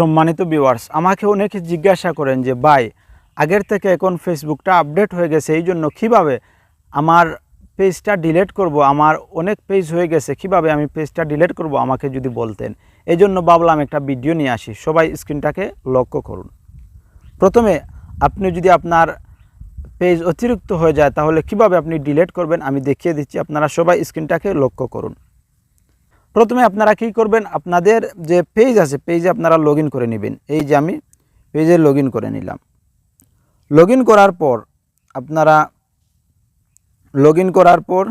সম্মানিত ভিউয়ার্স আমাকে অনেকে জিজ্ঞাসা করেন যে, ভাই, আগের থেকে এখন ফেসবুকটা আপডেট হয়ে গেছে, এই জন্য কীভাবে আমার পেজটা ডিলেট করব? আমার অনেক পেজ হয়ে গেছে, কীভাবে আমি পেজটা ডিলেট করব? আমাকে যদি বলতেন। এই জন্য ভাবলাম একটা ভিডিও নিয়ে আসি। সবাই স্ক্রিনটাকে লক্ষ্য করুন। প্রথমে, আপনি যদি আপনার পেজ অতিরিক্ত হয়ে যায়, তাহলে কীভাবে আপনি ডিলেট করবেন? আমি দেখিয়ে দিচ্ছি। আপনারা সবাই স্ক্রিনটাকে লক্ষ্য করুন। প্রথমে আপনারা কি করবেন? আপনাদের যে পেজ আছে পেজে আপনারা লগ করে নেবেন। এই যে আমি পেজে লগ করে নিলাম। লগ করার পর আপনারা লগ করার পর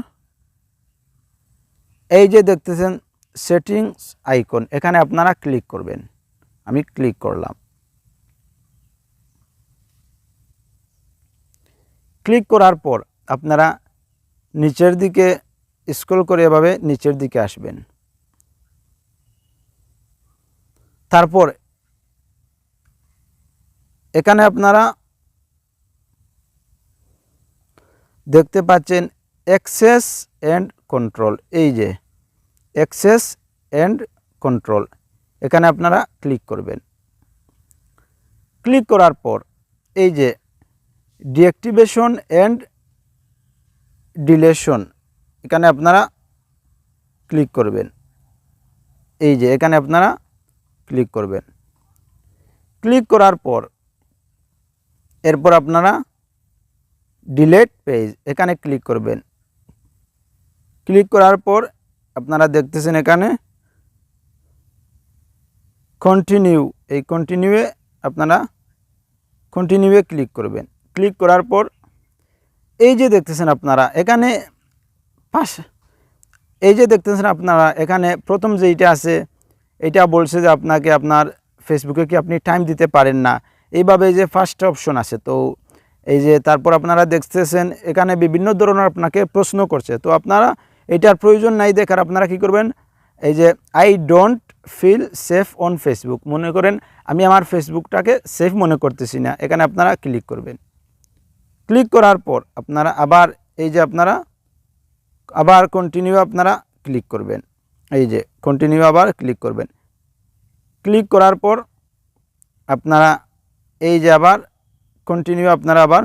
এই যে দেখতেছেন সেটিংস আইকন এখানে আপনারা ক্লিক করবেন। আমি ক্লিক করলাম। ক্লিক করার পর আপনারা নিচের দিকে স্ক্রল করে এভাবে নিচের দিকে আসবেন। তারপর এখানে আপনারা দেখতে পাচ্ছেন অ্যাক্সেস অ্যান্ড কন্ট্রোল এই যে অ্যাক্সেস অ্যান্ড কন্ট্রোল এখানে আপনারা ক্লিক করবেন। ক্লিক করার পর এই যে ডিঅ্যাক্টিভেশন অ্যান্ড ডিলেশন এখানে আপনারা ক্লিক করবেন। এই যে এখানে আপনারা ক্লিক করবেন। ক্লিক করার পর, এরপর আপনারা ডিলেট পেজ এখানে ক্লিক করবেন। ক্লিক করার পর আপনারা দেখতেছেন এখানে কন্টিনিউ এই কন্টিনিউয়ে আপনারা কন্টিনিউয়ে ক্লিক করবেন। ক্লিক করার পর এই যে দেখতেছেন আপনারা, এখানে পাশ, এই যে দেখতেছেন আপনারা, এখানে প্রথম যেইটা আছে এটা বলছে যে আপনাকে আপনার ফেসবুকে কি আপনি টাইম দিতে পারেন না। এইভাবে যে ফার্স্ট অপশন আছে, তো এই যে তারপর আপনারা দেখতেছেন, এখানে বিভিন্ন ধরনের আপনাকে প্রশ্ন করছে। তো আপনারা এটার প্রয়োজন নাই দেখার আপনারা কি করবেন? এই যে I don't feel safe on Facebook মনে করেন, আমি আমার ফেসবুকটাকে সেফ মনে করতেছি না। এখানে আপনারা ক্লিক করবেন। ক্লিক করার পর আপনারা আবার, এই যে আপনারা, আবার কন্টিনিউ আপনারা ক্লিক করবেন। এই যে কন্টিনিউ আবার ক্লিক করবেন। ক্লিক করার পর আপনারা এই যে আবার কন্টিনিউ আপনারা আবার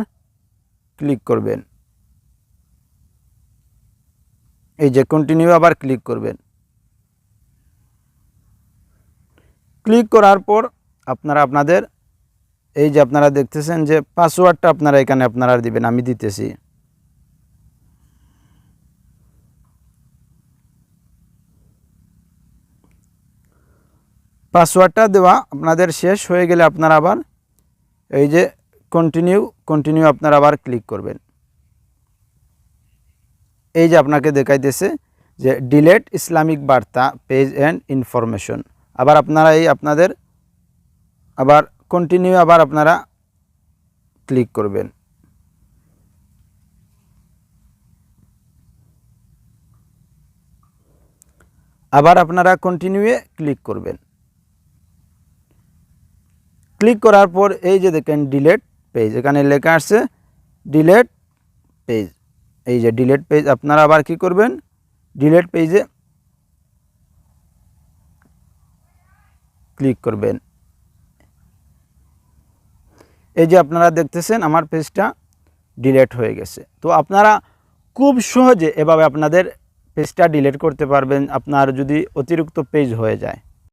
ক্লিক করবেন। এই যে কন্টিনিউ আবার ক্লিক করবেন। ক্লিক করার পর আপনারা আপনাদের, এই যে আপনারা দেখতেছেন যে পাসওয়ার্ডটা আপনারা এখানে আপনারা দিবেন, আমি দিতেছি। পাসওয়ার্ডটা দেওয়া আপনাদের শেষ হয়ে গেলে আপনারা আবার এই যে কন্টিনিউ কন্টিনিউ আপনারা আবার ক্লিক করবেন। এই যে আপনাকে দেখাইতেছে যে ডিলেট ইসলামিক বার্তা পেজ অ্যান্ড ইনফরমেশন আবার আপনারা এই আপনাদের আবার কন্টিনিউ আবার আপনারা ক্লিক করবেন। আবার আপনারা কন্টিনিউয়ে ক্লিক করবেন। ক্লিক করার পর এই যে দেখেন ডিলেট পেজ এখানে লেখা আসছে ডিলেট পেজ এই যে ডিলেট পেজ আপনারা আবার কি করবেন? ডিলেট পেজে ক্লিক করবেন। এই যে আপনারা দেখতেছেন আমার পেজটা ডিলেট হয়ে গেছে। তো আপনারা খুব সহজে এভাবে আপনাদের পেজটা ডিলিট করতে পারবেন, আপনার যদি অতিরিক্ত পেজ হয়ে যায়।